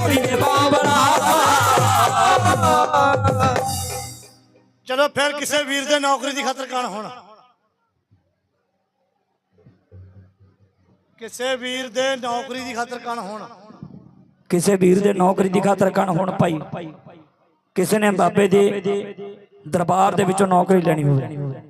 ਓਏ ਬਾਬਰਾ ਚਲੋ ਫਿਰ ਕਿਸੇ ਵੀਰ ਦੇ ਨੌਕਰੀ ਦੀ ਖਾਤਰ ਕਣ ਹੋਣਾ? ਕਿਸੇ ਵੀਰ ਦੇ ਨੌਕਰੀ ਦੀ ਖਾਤਰ ਕਣ ਹੋਣਾ? ਕਿਸੇ ਵੀਰ ਦੇ ਨੌਕਰੀ ਦੀ ਖਾਤਰ ਕਣ ਹੁਣ ਭਾਈ? ਕਿਸੇ ਨੇ ਬਾਬੇ ਦੇ ਦਰਬਾਰ ਦੇ ਵਿੱਚੋਂ ਨੌਕਰੀ ਲੈਣੀ ਹੋਵੇ।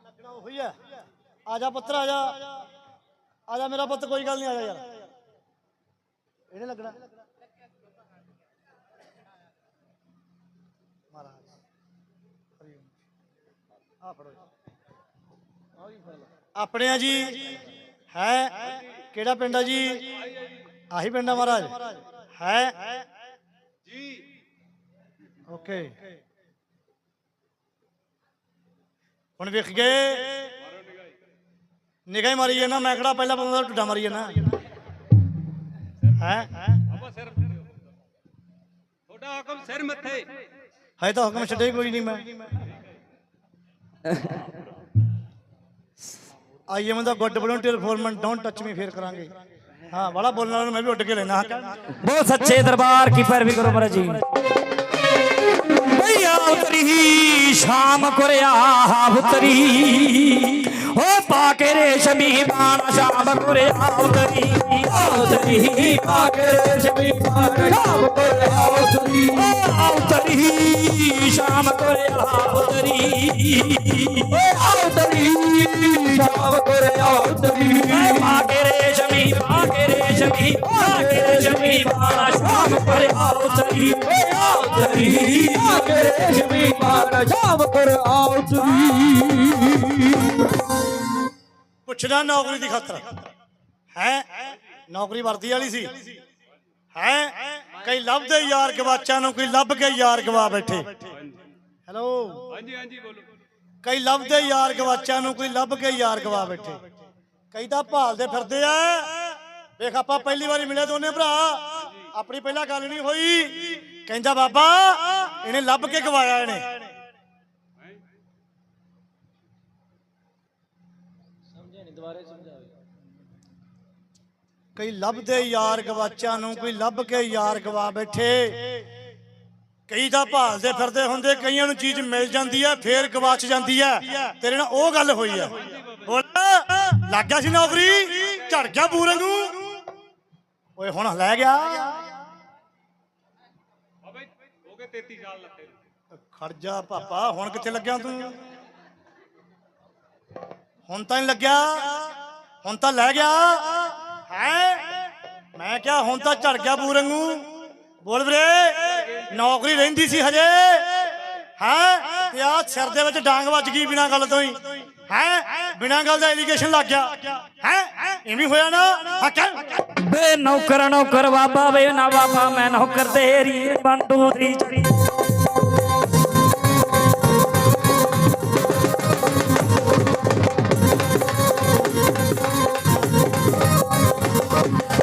ਲੱਗਣਾ ਉਹੀ ਹੈ। ਆ ਜਾ ਪੁੱਤਰ, ਆ ਜਾ। ਆ ਜਾ ਮੇਰਾ ਪੁੱਤ, ਕੋਈ ਗੱਲ ਨਹੀਂ, ਆ ਜਾ ਯਾਰ। ਇਹਨੇ ਲੱਗਣਾ। ਮਹਾਰਾਜ ਆ ਫੜੋ ਆਪਣੇ ਆ ਜੀ ਹੈ ਕਿਹੜਾ ਪਿੰਡ ਆ ਜੀ? ਆਹੀ ਪਿੰਡ ਆ ਮਹਾਰਾਜ। ਹੈ ਓਕੇ ਹੁਣ ਵੇਖ ਗਏ। ਨਿਗਾਹ ਮਾਰੀ ਜਾਣਾ ਮੈਂ ਕਿਹੜਾ ਪਹਿਲਾਂ ਬੰਦਾ ਟੁੱਡਾ ਮਾਰੀ ਜਾਣਾ ਹੈ? ਬਾਬਾ ਸਿਰ ਤੁਹਾਡਾ ਹੁਕਮ ਸਿਰ ਮੱਥੇ ਹੈ ਤਾਂ ਹੁਕਮ ਛੱਡੇ ਕੋਈ ਨਹੀਂ ਮੈਂ। I am the good volunteer foreman don't touch me ਫੇਰ ਕਰਾਂਗੇ। ਹਾਂ ਬੜਾ ਬੋਲਣ ਵਾਲਾ ਮੈਂ ਵੀ ਉੱਡ ਕੇ ਲੈਣਾ ਬਹੁਤ ਸੱਚੇ ਦਰਬਾਰ ਕੀ ਪੈਰਵੀ ਕਰੋ ਮਹਾਰਾਜ ਜੀ। ਉਤਰੀ ਸ਼ਾਮ ਕੁਰਿਆ ਉਤਰੀ ਓ ਪਾ ਕੇ ਰੇਸ਼ਮੀ ਬਾਣਾ ਸ਼ਾਮ ਕੁਰਿਆ ਉਤਰੀ ਉਤਰੀ ਪਾ ਕੇ ਰੇਸ਼ਮੀ ਬਾਣਾ ਸ਼ਾਮ ਕੁਰਿਆ ਉਤਰੀ ਉਤਰੀ ਸ਼ਾਮ ਕੁਰਿਆ ਉਤਰੀ ਉਤਰੀ ਸ਼ਾਮ ਕੁਰਿਆ ਉਤਰੀ ਪਾ ਕੇ ਰੇਸ਼ਮੀ ਪਾ ਕੇ ਰੇਸ਼ਮੀ ਪਾ ਕੇ ਰੇਸ਼ਮੀ ਬਾਣਾ ਸ਼ਾਮ ਕੁਰਿਆ ਉਤਰੀ ਉਤਰੀ ਰੇਸ਼ਮੀ ਸ਼ਾਮ ਪੁੱਛਣਾ ਨੌਕਰੀ ਦੀ ਖਾਤਰ। ਹੈ? ਨੌਕਰੀ ਵਰਦੀ ਵਾਲੀ ਸੀ। ਹੈ? ਕਈ ਲੱਭਦੇ ਯਾਰ ਗਵਾਚਾਂ ਨੂੰ ਕੋਈ ਲੱਭ ਕੇ ਯਾਰ ਗਵਾ ਬੈਠੇ। ਹੈਲੋ? ਹਾਂਜੀ ਹਾਂਜੀ ਬੋਲੋ। ਕਈ ਲੱਭਦੇ ਯਾਰ ਗਵਾਚਾਂ ਨੂੰ ਕੋਈ ਲੱਭ ਕੇ ਯਾਰ ਗਵਾ ਬੈਠੇ। ਕਈ ਤਾਂ ਭਾਲਦੇ ਫਿਰਦੇ ਆ। ਵੇਖ ਆਪਾਂ ਪਹਿਲੀ ਵਾਰੀ ਮਿਲੇ ਦੋਨੇ ਭਰਾ। ਆਪਣੀ ਪਹਿਲਾਂ ਗੱਲ ਨਹੀਂ ਹੋਈ। ਕਹਿੰਦਾ ਬਾਬਾ ਇਹਨੇ ਲੱਭ ਕੇ ਗਵਾਇਆ ਇਹਨੇ। ਕਈ ਲੱਭਦੇ ਯਾਰ ਗਵਾਚਾਂ ਨੂੰ ਕੋਈ ਲੱਭ ਕੇ ਯਾਰ ਗਵਾ ਬੈਠੇ। ਕਈ ਤਾਂ ਭਾਲਦੇ ਫਿਰਦੇ ਹੁੰਦੇ ਕਈਆਂ ਨੂੰ ਚੀਜ਼ ਮਿਲ ਜਾਂਦੀ ਹੈ ਫੇਰ ਗਵਾਚ ਜਾਂਦੀ ਹੈ। ਤੇਰੇ ਨਾਲ ਉਹ ਗੱਲ ਹੋਈ ਹੈ। ਬੋਲ ਲੱਗ ਗਿਆ ਸੀ ਨੌਕਰੀ ਝੜ ਗਿਆ ਬੂਰੇ ਨੂੰ। ਓਏ ਹੁਣ ਲੈ ਗਿਆ। 33 ਸਾਲ ਲੱਤੇ ਨੂੰ। ਪਾਪਾ, ਹੁਣ ਕਿੱਥੇ ਲੱਗਿਆ ਤੂੰ? ਹੁਣ ਤਾਂ ਨਹੀਂ ਲੱਗਿਆ? ਹੁਣ ਤਾਂ ਲੈ ਗਿਆ? ਹੈ? ਮੈਂ ਕਿਹਾ ਹੁਣ ਤਾਂ ਝੜ ਗਿਆ ਬੂਰੇ ਬੋਲ ਵੀਰੇ, ਨੌਕਰੀ ਰਹਿੰਦੀ ਸੀ ਹਜੇ। ਹੈ? ਤੇ ਆ ਸਿਰ ਦੇ ਵਿੱਚ ਡਾਂਗ ਵੱਜ ਗਈ ਬਿਨਾਂ ਗੱਲ ਤੋਂ ਹੀ। ਹੈ? ਬਿਨਾਂ ਗੱਲ ਦਾ ਐਲੀਗੇਸ਼ਨ ਲੱਗ ਗਿਆ। ਹੈ? ਐਵੇਂ ਹੋਇਆ ਨਾ? ਹਾਂ ਬੇ ਨੌਕਰ ਨੌਕਰ ਬਾਬਾ ਵੇ ਨਾ ਬਾਬਾ, ਮੈਂ ਨੌਕਰ ਤੇਰੀ ਵਨ ਟੂ ਥਰੀ ਚੜੀ।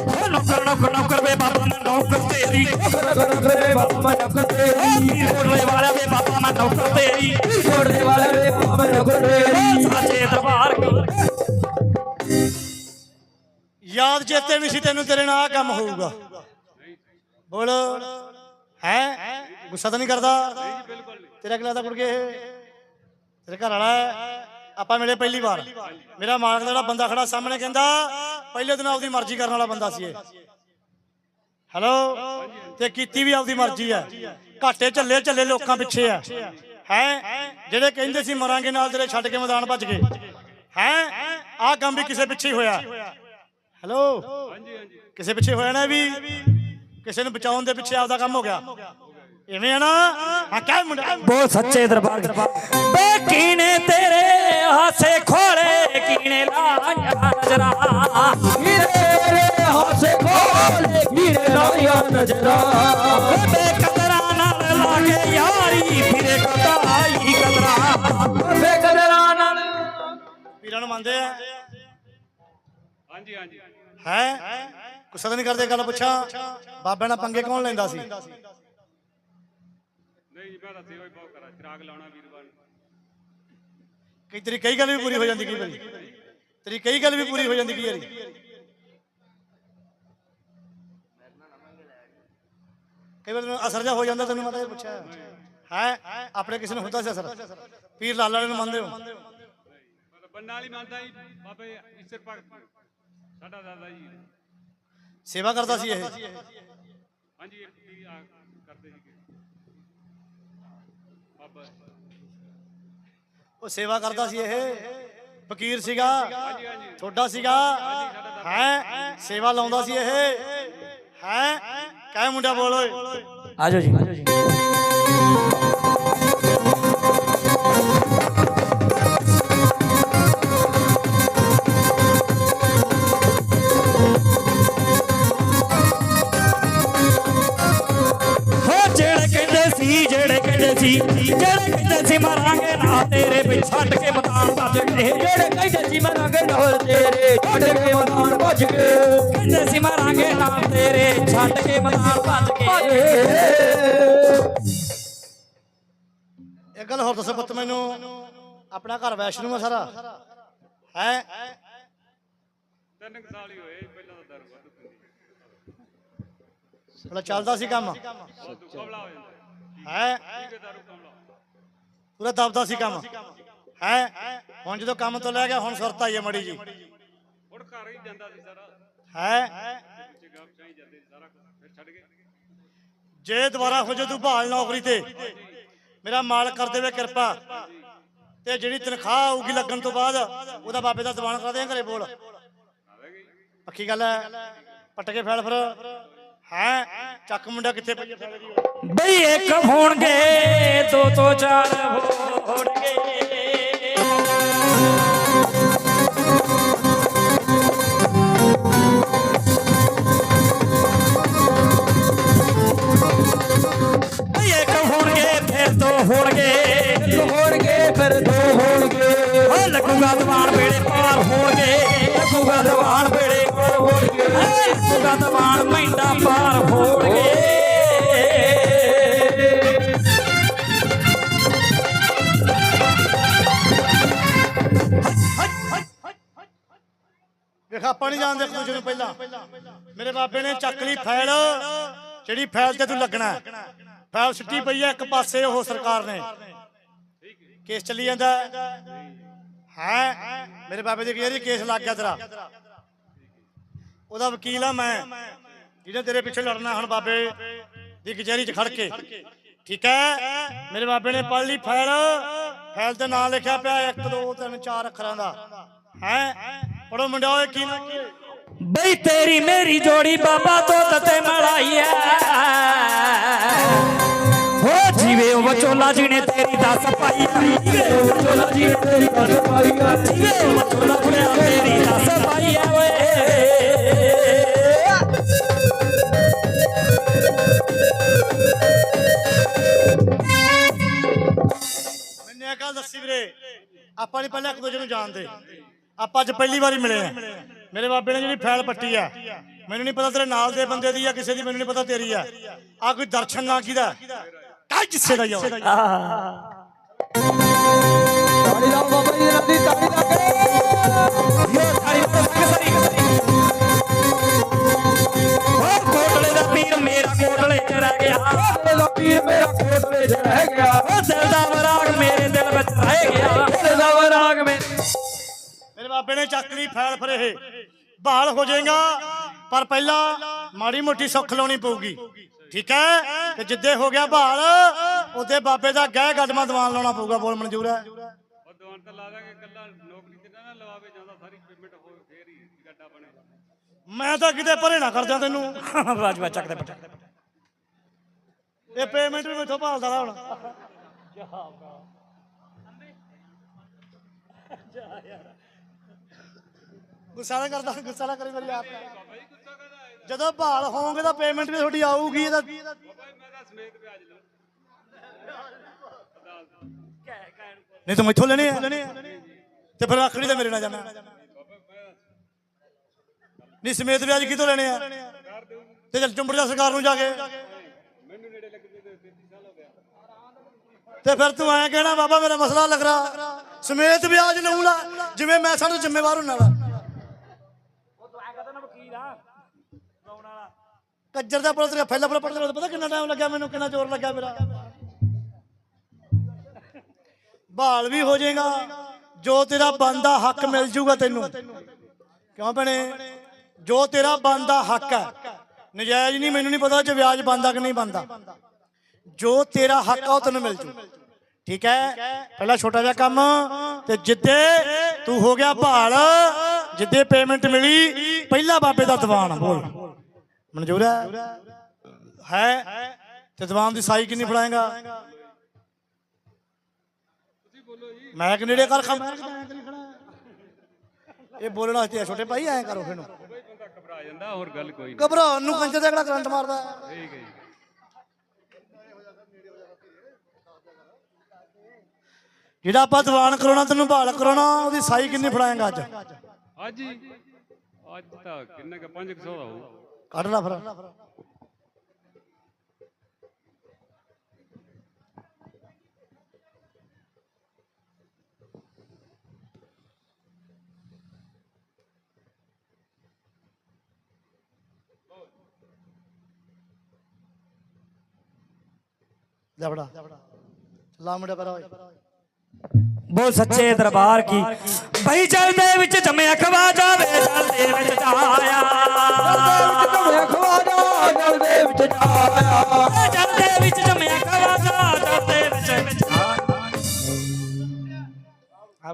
ਓ ਨੌਕਰ ਨੌਕਰ ਨੌਕਰ ਵੇ ਬਾਬਾ, ਮੈਂ ਨੌਕਰ ਤੇਰੀ। ਨੌਕਰ ਵੇ ਬਾਬਾ ਮੈਂ ਨੌਕਰ ਤੇਰੀ ਛੋੜਨੇ ਵਾਲਾ ਵੇ ਬਾਬਾ, ਮੈਂ ਨੌਕਰ ਤੇਰੀ। ਛੋੜਨੇ ਵਾਲਾ ਵੇ ਬਾਬਾ, ਮੈਂ ਨੌਕਰ ਤੇਰੀ। ਯਾਦ ਚੇਤੇ ਨਹੀਂ ਸੀ, ਤੈਨੂੰ ਤੇਰੇ ਨਾਲ ਆਹ ਕੰਮ ਹੋਊਗਾ। ਬੋਲ, ਹੈ? ਗੁੱਸਾ ਤਾਂ ਨਹੀਂ ਕਰਦਾ? ਤੇਰਾ ਕਿਲਾ ਤਾਂ ਕੁੜ ਗਏ ਤੇਰੇ ਘਰ ਵਾਲਾ ਆਪਾਂ ਮਿਲੇ ਪਹਿਲੀ ਵਾਰ। ਮੇਰਾ ਮਾਲਕ ਦਾ ਜਿਹੜਾ ਬੰਦਾ ਖੜਾ ਸਾਹਮਣੇ ਕਹਿੰਦਾ, ਪਹਿਲੇ ਦਿਨ ਆਪਦੀ ਮਰਜ਼ੀ ਕਰਨ ਵਾਲਾ ਬੰਦਾ ਸੀ ਇਹ। ਹੈਲੋ? ਤੇ ਕੀਤੀ ਵੀ ਆਪਦੀ ਮਰਜ਼ੀ ਹੈ। ਘਾਟੇ ਝੱਲੇ ਝੱਲੇ ਲੋਕਾਂ ਪਿੱਛੇ ਆ ਹੈ? ਜਿਹੜੇ ਕਹਿੰਦੇ ਸੀ ਮਰਾਂਗੇ ਨਾਲ ਤੇਰੇ ਛੱਡ ਕੇ ਮੈਦਾਨ ਭੱਜ ਗਏ। ਹੈ? ਆਹ ਕੰਮ ਵੀ ਕਿਸੇ ਪਿੱਛੇ ਹੀ ਹੋਇਆ। ਹੈਲੋ ਹਾਂਜੀ ਹਾਂਜੀ ਕਿਸੇ ਪਿੱਛੇ ਹੋਇਆ ਨਾ ਵੀ? ਕਿਸੇ ਨੂੰ ਬਚਾਉਣ ਦੇ ਪਿੱਛੇ ਆਪਦਾ ਕੰਮ ਹੋ ਗਿਆ। ਇਵੇਂ ਆ ਨਾ? ਹਾਂ ਕਹਿ ਮੁੰਡਾ। ਬੋਲ ਸੱਚੇ ਦਰਬਾਰ ਬੇ ਕੀਨੇ ਤੇਰੇ ਹਾਸੇ ਖੋਲੇ ਕੀਨੇ ਲਾਇਆ ਨਜ਼ਰਾਂ। ਤੇਰੇ ਹਾਸੇ ਖੋਲੇ ਕੀਨੇ ਲਾਇਆ ਨਜ਼ਰਾਂ। ਬੇ ਕਦਰਾਂ ਨਾਲ ਲਾ ਕੇ ਯਾਰੀ ਫਿਰੇ ਕਦਾਈ ਕਦਰਾਂ। ਬੇ ਕਦਰਾਂ ਨਾਲ। ਪੀਰਾਂ ਨੂੰ ਮੰਨਦੇ ਆ? ਹਾਂਜੀ ਹਾਂਜੀ। ਹੈ? ਗੁੱਸਾ ਤਾਂ ਨਹੀਂ ਕਰਦੇ ਗੱਲ ਪੁੱਛਾਂ? ਬਾਬੇ ਨਾਲ ਪੰਗੇ ਕੌਣ ਲੈਂਦਾ ਸੀ? ਨਹੀਂ ਜੀ ਮੈਂ ਤਾਂ ਸੇਵਾ ਹੀ ਬਹੁਤ ਕਰਾਂ ਚਿਰਾਗ ਲਾਉਣਾ ਵੀਰਵਾਰ ਕਈ ਤੇਰੀ ਕਈ ਗੱਲ ਵੀ ਪੂਰੀ ਹੋ ਜਾਂਦੀ ਕਈ ਵਾਰੀ। ਤੇਰੀ ਕਈ ਗੱਲ ਵੀ ਪੂਰੀ ਹੋ ਜਾਂਦੀ ਕਈ ਵਾਰੀ। ਕਈ ਵਾਰ ਅਸਰ ਜਾ ਹੋ ਜਾਂਦਾ ਤੈਨੂੰ ਮੈਂ ਤਾਂ ਇਹ ਪੁੱਛਿਆ। ਹੈ? ਆਪਣੇ ਕਿਸੇ ਨੂੰ ਹੁੰਦਾ ਸੀ ਅਸਰ? ਪੀਰ ਲਾਲਾ ਨੂੰ ਮੰਨਦੇ ਹੋ? ਬੰਨਾ ਵਾਲੀ ਮੰਨਦਾ ਜੀ ਬਾਬੇ ਈਸ਼ਰ ਭਗਤ ਸਾਡਾ ਦਾਦਾ ਜੀ। ਸੇਵਾ ਕਰਦਾ ਸੀ ਇਹ। ਹਾਂਜੀ ਇੱਕ ਵੀ ਆ ਕਰਦੇ ਸੀਗੇ। ਬਾਬਾ ਉਹ ਸੇਵਾ ਕਰਦਾ ਸੀ ਇਹ। ਫਕੀਰ ਸੀਗਾ। ਛੋਟਾ ਸੀਗਾ। ਹੈ? ਸੇਵਾ ਲਾਉਂਦਾ ਸੀ ਇਹ। ਹੈ? ਕਾਹ ਮੁੰਡਾ ਬੋਲ ਓਏ। ਆਜੋ ਜੀ। ਸੀ ਜਿਹੜੇ ਕਹਿੰਦੇ ਸੀ ਮਰਾਂਗੇ ਨਾ ਤੇਰੇ ਵੀ ਛੱਡ ਕੇ ਮਕਾਨ ਭੱਜ ਗਏ ਜਿਹੜੇ ਕਹਿੰਦੇ ਸੀ ਮਰਾਂਗੇ ਨਾਲ ਤੇਰੇ ਛੱਡ ਕੇ ਮਕਾਨ ਭੱਜ ਗਏ। ਕਹਿੰਦੇ ਸੀ ਮਰਾਂਗੇ ਨਾ ਤੇਰੇ ਛੱਡ ਕੇ ਮਕਾਨ ਭੱਜ ਗਏ। ਇੱਕ ਗੱਲ ਹੋਰ ਦੱਸੋ ਪੁੱਤ ਮੈਨੂੰ। ਆਪਣਾ ਘਰ ਵੈਸ਼ਨੂ ਆ ਸਾਰਾ? ਹੈ? ਤਿੰਨ ਕੁ ਸਾਲ ਹੀ ਹੋਏ ਪਹਿਲਾਂ ਤਾਂ ਦਰ ਵੱਧ ਪੈਂਦੀ। ਬੜਾ ਚੱਲਦਾ ਸੀ ਕੰਮ? ਦੁੱਖਵਲਾ ਹੋ। ਪੂਰਾ ਦਬਦਾ ਸੀ ਕੰਮ। ਹੈ। ਹੁਣ ਜਦੋਂ ਕੰਮ ਤੋਂ ਲੈ ਗਿਆ ਹੁਣ ਸੁਰਤ ਆਈ ਹੈ ਮੜੀ ਜੀ ਹੁਣ ਘਰ ਹੀ ਜਾਂਦਾ ਸੀ ਸਾਰਾ। ਹੈ। ਜੇ ਦੁਬਾਰਾ ਹੋ ਜੇ ਤੂੰ ਬਹਾਲ ਨੌਕਰੀ ਤੇ ਮੇਰਾ ਮਾਲਕ ਕਰ ਦੇਵੇ ਕਿਰਪਾ। ਤੇ ਜਿਹੜੀ ਤਨਖਾਹ ਆਊਗੀ ਲੱਗਣ ਤੋਂ ਬਾਅਦ ਉਹਦਾ ਬਾਬੇ ਦਾ ਦੀਵਾਨ ਕਰਾ ਦੇ ਘਰੇ ਬੋਲ। ਪੱਕੀ ਗੱਲ ਹੈ। ਪੱਟ ਕੇ ਫੈਲ ਫਿਰ। ਹੈ? ਚੱਕ ਮੁੰਡਾ ਕਿੱਥੇ ਪਈ ਹੈ ਫੈਲ ਦੀ ਬਈ ਇੱਕ ਹੋਣਗੇ ਦੋ ਤੋਂ ਚਾਰ ਹੋਣਗੇ। ਬਈ ਇੱਕ ਹੋਣਗੇ ਫਿਰ ਦੋ ਹੋਣਗੇ। ਦੋ ਹੋਣਗੇ ਫਿਰ ਦੋ ਹੋਣਗੇ। ਓ ਲੱਗੂਗਾ ਦੀਵਾਨ ਵੇਲੇ ਪਾਰ ਹੋਣਗੇ। ਲੱਗੂਗਾ ਦੀਵਾਨ ਵੇਲੇ ਹੋਣਗੇ ਮਹਿੰਦਾ ਪਾਰ ਹੋਣਗੇ। ਵੇਖ, ਆਪਾਂ ਨਹੀਂ ਜਾਣਦੇ ਇੱਕ ਨੂੰ ਪਹਿਲਾਂ। ਮੇਰੇ ਬਾਬੇ ਨੇ ਚੱਕ ਲਈ ਫੈਲ ਜਿਹੜੀ ਫੈਲ ਤੇ ਤੂੰ ਲੱਗਣਾ ਫੈਲ ਸਿੱਟੀ ਪਈ ਹੈ, ਇੱਕ ਪਾਸੇ ਉਹ ਸਰਕਾਰ ਨੇ। ਕੇਸ ਚੱਲੀ ਜਾਂਦਾ ਹੈ। ਮੇਰੇ ਬਾਬੇ ਦੇ ਕਹਿੰਦੇ ਕੇਸ ਲੱਗ ਗਿਆ ਤੇਰਾ। ਉਹਦਾ ਵਕੀਲ ਆ ਮੈਂ, ਜਿਹਨੇ ਤੇਰੇ ਪਿੱਛੇ ਲੜਨਾ ਹੁਣ ਬਾਬੇ ਦੀ ਕਚਹਿਰੀ 'ਚ ਖੜ ਕੇ। ਠੀਕ ਹੈ? ਮੇਰੇ ਬਾਬੇ ਨੇ ਪੜ੍ਹ ਲਈ ਫੈਲ। ਫੈਲ ਤੇ ਨਾਂ ਲਿਖਿਆ ਪਿਆ 1 2 3 4 ਅੱਖਰਾਂ ਦਾ। ਹੈ? ਪੜੋ ਮੁੰਡਾ ਓਏ ਕੀ ਨਾਮ ਹੈ ਬਈ ਤੇਰੀ ਮੇਰੀ ਜੋੜੀ ਬਾਬਾ ਦੁੱਧ ਤੇ ਮਲਾਈ ਐ। ਹੋ ਜੀਵੇ ਉਹ ਵਿਚੋਲਾ ਜੀ ਤੇਰੀ ਦੱਸ ਪਾਈ ਜੀਵੇ ਉਹ ਵਿਚੋਲਾ ਜੀ ਤੇਰੀ ਦੱਸ ਪਾਈ ਜੀਵੇ ਉਹ ਵਿਚੋਲਾ ਕੁੜਿਆ ਤੇਰੀ ਦੱਸ ਪਾਈ ਐ ਓਏ। ਆਪਾਂ ਨਹੀਂ ਪਹਿਲਾਂ ਇੱਕ ਦੂਜੇ ਨੂੰ ਜਾਣਦੇ। ਆਪਾਂ ਅੱਜ ਪਹਿਲੀ ਵਾਰੀ ਮਿਲੇ ਆ। ਮੇਰੇ ਬਾਬੇ ਨੇ ਜਿਹੜੀ ਫੈਲ ਪੱਟੀ ਆ, ਮੈਨੂੰ ਨਹੀਂ ਪਤਾ ਤੇਰੇ ਨਾਲ ਦੇ ਬੰਦੇ ਦੀ ਆ ਕਿਸੇ ਦੀ, ਮੈਨੂੰ ਨਹੀਂ ਪਤਾ ਤੇਰੀ ਆ। ਆ ਕੋਈ ਦਰਸ਼ਨ ਨਾ ਕਿਦਾ? ਕਾਹ ਜਿੱਸੇ ਦਾ ਯਾਰ ਤਾੜੀ ਲਾਓ ਬਾਬਾ ਜੀ ਦੀ ਤਾੜੀ ਲਾ ਕੇ ਲਈ ਫੈਲ ਫਿਰ ਇਹ। ਬਹਾਲ ਹੋ ਜਾਏਗਾ ਪਰ ਪਹਿਲਾਂ ਮਾੜੀ ਮੋਟੀ ਸੁੱਖ ਲਾਉਣੀ ਪਊਗੀ। ਠੀਕ ਹੈ? ਤੇ ਜਿੱਦੇ ਹੋ ਗਿਆ ਬਹਾਲ ਉਹਦੇ ਬਾਬੇ ਦਾ ਗਹਿ ਗਦਮਾ ਦੀਵਾਨ ਲਾਉਣਾ ਪਊਗਾ ਬੋਲ ਮਨਜ਼ੂਰ ਹੈ। ਉਹ ਦੁਆਨ ਤਾਂ ਲਾ ਦਾਂਗੇ ਕੱਲਾ ਨੌਕਰੀ ਤੇ ਨਾ ਨਾ ਲਵਾਵੇ ਜਾਂਦਾ ਸਾਰੀ ਪੇਮੈਂਟ ਹੋ ਫੇਰ ਹੀ ਗੱਡਾ ਬਣੇ। ਮੈਂ ਤਾਂ ਕਿਤੇ ਪਰੇ ਨਾ ਕਰਦਿਆਂ ਤੈਨੂੰ। ਰਾਜਵਾ ਚੱਕ ਦੇ ਪਟਾ। ਇਹ ਪੇਮੈਂਟ ਵੀ ਮੈਥੋਂ ਭਾਲਦਾ ਲਾ ਹੁਣ ਗੁੱਸਾ ਨਾ ਕਰਦਾ, ਗੁੱਸਾ ਨਾ ਕਰੀ ਮੇਰੀ ਆਪ। ਜਦੋਂ ਭਾਲ ਹੋਵੋਗੇ ਤਾਂ ਪੇਮੈਂਟ ਵੀ ਤੁਹਾਡੀ ਆਊਗੀ ਇਹਦਾ ਬਾਬਾ ਜੀ ਮੈਂ ਨਹੀਂ ਤੂੰ ਮੈਥੋਂ ਲੈਣੇ ਆ ਤੇ ਫਿਰ ਆਖੜੀ ਤੇ ਮੇਰੇ ਨਾਲ ਜਾਣਾ ਨਹੀਂ ਸਮੇਤ ਵਿਆਜ ਕਿਤੋਂ ਲੈਣੇ ਆ? ਤੇ ਚੱਲ ਚੁੰਬੜ ਜਾ ਸਰਕਾਰ ਨੂੰ ਜਾ ਕੇ। ਤੇ ਫਿਰ ਤੂੰ ਐਂ ਕਹਿਣਾ, ਬਾਬਾ ਮੇਰਾ ਮਸਲਾ ਲੱਗ ਰਿਹਾ ਸਮੇਤ ਵਿਆਜ ਲਊਂਗਾ, ਜਿਵੇਂ ਮੈਂ ਸਾਨੂੰ ਜ਼ਿੰਮੇਵਾਰ ਹੁੰਨਾ ਵਾ। ਕੱਜਰ ਦਾ ਪੁਲਿਸ ਫੈਲਾ ਫੈਲਾ ਪੜਦਾ ਪਤਾ ਕਿੰਨਾ ਟਾਈਮ ਲੱਗਿਆ ਮੈਨੂੰ, ਕਿੰਨਾ ਜ਼ੋਰ ਲੱਗਿਆ ਮੇਰਾ? ਬਹਾਲ ਵੀ ਹੋ ਜਾਏਗਾ, ਜੋ ਤੇਰਾ ਬੰਦਾ ਹੱਕ ਮਿਲ ਜੂਗਾ ਤੈਨੂੰ। ਕਿਉਂ ਭੈਣੇ? ਜੋ ਤੇਰਾ ਬੰਦਾ ਹੱਕ ਹੈ, ਨਜਾਇਜ਼ ਨਹੀਂ, ਮੈਨੂੰ ਨਹੀਂ ਪਤਾ ਜੇ ਵਿਆਜ ਬੰਦਾ ਕਿ ਨਹੀਂ ਬੰਦਾ ਜੋ ਤੇਰਾ ਹੱਕ ਆ ਉਹ ਤੈਨੂੰ ਮਿਲ ਜੂ। ਠੀਕ ਹੈ? ਪਹਿਲਾ ਛੋਟਾ ਜਿਹਾ ਕੰਮ, ਤੇ ਜਿੱਦੇ ਤੂੰ ਹੋ ਗਿਆ ਭਾਲ ਜਿੱਦੇ ਪੇਮੈਂਟ ਮਿਲੀ, ਪਹਿਲਾ ਬਾਬੇ ਦਾ ਦੀਵਾਨ ਬੋਲ। ਮਨਜ਼ੂਰ ਹੈ? ਹੈ? ਤੇ ਦੀਵਾਨ ਦੀ ਸਾਈ ਕਿੰਨੀ ਫੜਾਏਗਾ? ਮੈਂ ਕਿ ਨੇੜੇ ਕਰ ਖਾ ਮੈਂ ਇਹ ਬੋਲਣਾ ਤੇ ਛੋਟੇ ਭਾਈ, ਐਂ ਕਰੋ ਫਿਰ ਨੂੰ ਘਬਰਾ ਜਾਂਦਾ ਹੋਰ ਗੱਲ ਕੋਈ ਨਹੀਂ ਘਬਰਾਉਣ ਨੂੰ ਕੰਜਰ ਦਾ ਕਿਹੜਾ ਕਰੰਟ ਮਾਰਦਾ? ਠੀਕ ਹੈ ਜੀ ਜਿਹੜਾ ਆਪਾਂ ਦੀਵਾਨ ਕਰਾਉਣਾ, ਤੈਨੂੰ ਭਾਲ ਕਰਾਉਣਾ, ਉਹਦੀ ਸਾਈ ਕਿੰਨੀ ਫੜਾਏਗਾ ਅੱਜ? ਅੱਜ ਅੱਜ ਤਾਂ ਕਿੰਨਾ ਕੁ 500 ਦਾ ਹੋਊ। ਕੱਢ ਲੈ ਫਿਰ। ਲੈ ਬੜਾ ਲਾ ਮੁੰਡਾ ਪਰ ਓਏ। ਬੋਲ ਸੱਚੇ ਦਰਬਾਰ ਕੀ ਭਈ ਜਲ ਦੇ ਵਿੱਚ ਜੰਮਿਆ ਖਵਾ ਜਾਵੇ ਜਲ ਦੇ ਵਿੱਚ ਜਾਇਆ ਜਮਿਆ ਖਵਾਜਾ ਜਲ ਦੇ ਵਿੱਚ ਜਾਇਆ ਜਲ ਦੇ ਵਿੱਚ ਜੰਮਿਆ ਖਵਾ ਜਾ ਜਲ ਦੇ ਵਿੱਚ ਜਾਇਆ ਹਾਂ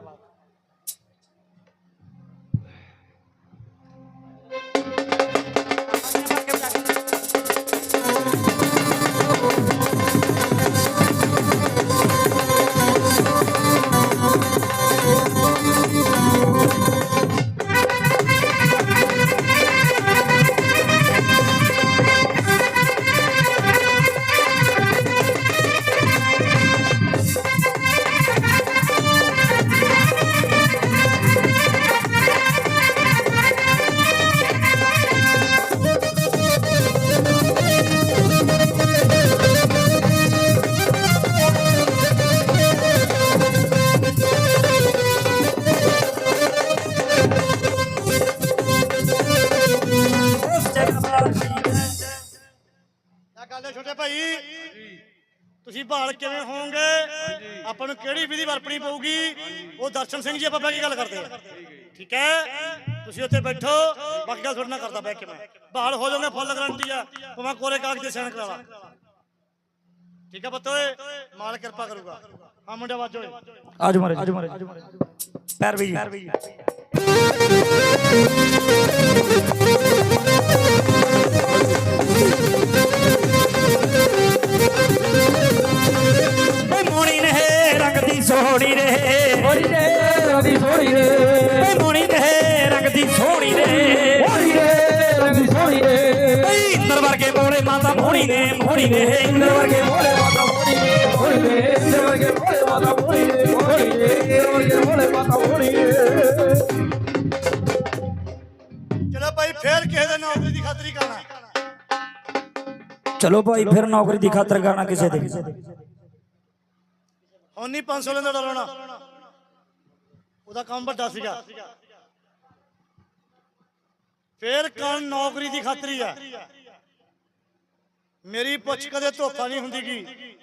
ਬਈ ਛੋਟੇ ਭਾਈ। ਤੁਸੀਂ ਭਾਲ ਕਿਵੇਂ ਹੋਵੋਗੇ? ਆਪਾਂ ਨੂੰ ਕਿਹੜੀ ਵਿਧੀ ਵਰਤਣੀ ਪਊਗੀ? ਉਹ ਦਰਸ਼ਨ ਸਿੰਘ ਜੀ ਆਪਾਂ ਬਹਿ ਕੇ ਗੱਲ ਕਰਦੇ ਆ ਠੀਕ ਹੈ? ਤੁਸੀਂ ਉੱਥੇ ਬੈਠੋ। ਬਾਕੀ ਗੱਲ ਤੁਹਾਡੇ ਨਾਲ ਕਰਦਾ ਬਹਿ ਕੇ ਮੈਂ। ਭਾਲ ਹੋ ਜਾਓਗੇ ਫੁੱਲ ਗਰੰਟੀ ਆ। ਭਾਵੇਂ ਕੋਰੇ ਕਾਗਜ਼ ਤੇ ਸਾਈਨ ਕਰਾ ਲਾ ਠੀਕ ਹੈ ਬੱਤੋਏ ਮਾਲ ਕਿਰਪਾ ਕਰੂਗਾ। ਹਾਂ ਮੁੰਡਾ ਵਾਜੋ ਆਜੋ ਮਾਰੇ ਆਜੋ ਮਾਰੇ ਪੈਰ ਵੀ ਜੀ। ਓਏ ਮੋਣੀ ਨੇ ਮੋਣੀ ਨੇ ਇੰਦਰ ਵਰਗੇ ਭੋਲੇ ਮਾਤਾ ਹੋਰੀ ਰੇ ਹੋਰੀ ਰੇ ਇੰਦਰ ਵਰਗੇ ਭੋਲੇ ਮਾਤਾ ਹੋਰੀ ਰੇ ਹੋਰੀ ਰੇ ਇੰਦਰ ਵਰਗੇ ਭੋਲੇ ਮਾਤਾ ਹੋਰੀ ਰੇ ਚਲੋ ਭਾਈ ਫੇਰ ਕਿਸੇ ਦੇ ਨੌਕਰੀ ਦੀ ਖਾਤਰੀ ਕਰਨਾ ਚਲੋ ਭਾਈ ਫਿਰ ਨੌਕਰੀ ਦੀ ਖਾਤਰ ਕਰਨਾ ਕਿਸੇ ਦੇ ਹੁਣ ਨਹੀਂ 500 ਲੈਂਦਾ ਡਰਾਉਣਾ ਉਹਦਾ ਕੰਮ ਵੱਡਾ ਸੀਗਾ ਫੇਰ ਕਣ ਨੌਕਰੀ ਦੀ ਖਾਤਰੀ ਆ ਮੇਰੀ ਪੁੱਛ ਕਦੇ ਧੋਖਾ ਨਹੀਂ ਹੁੰਦੀ ਹੁੰਦੀਗੀ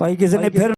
ਭਾਈ ਕਿਸੇ ਨੇ ਫਿਰ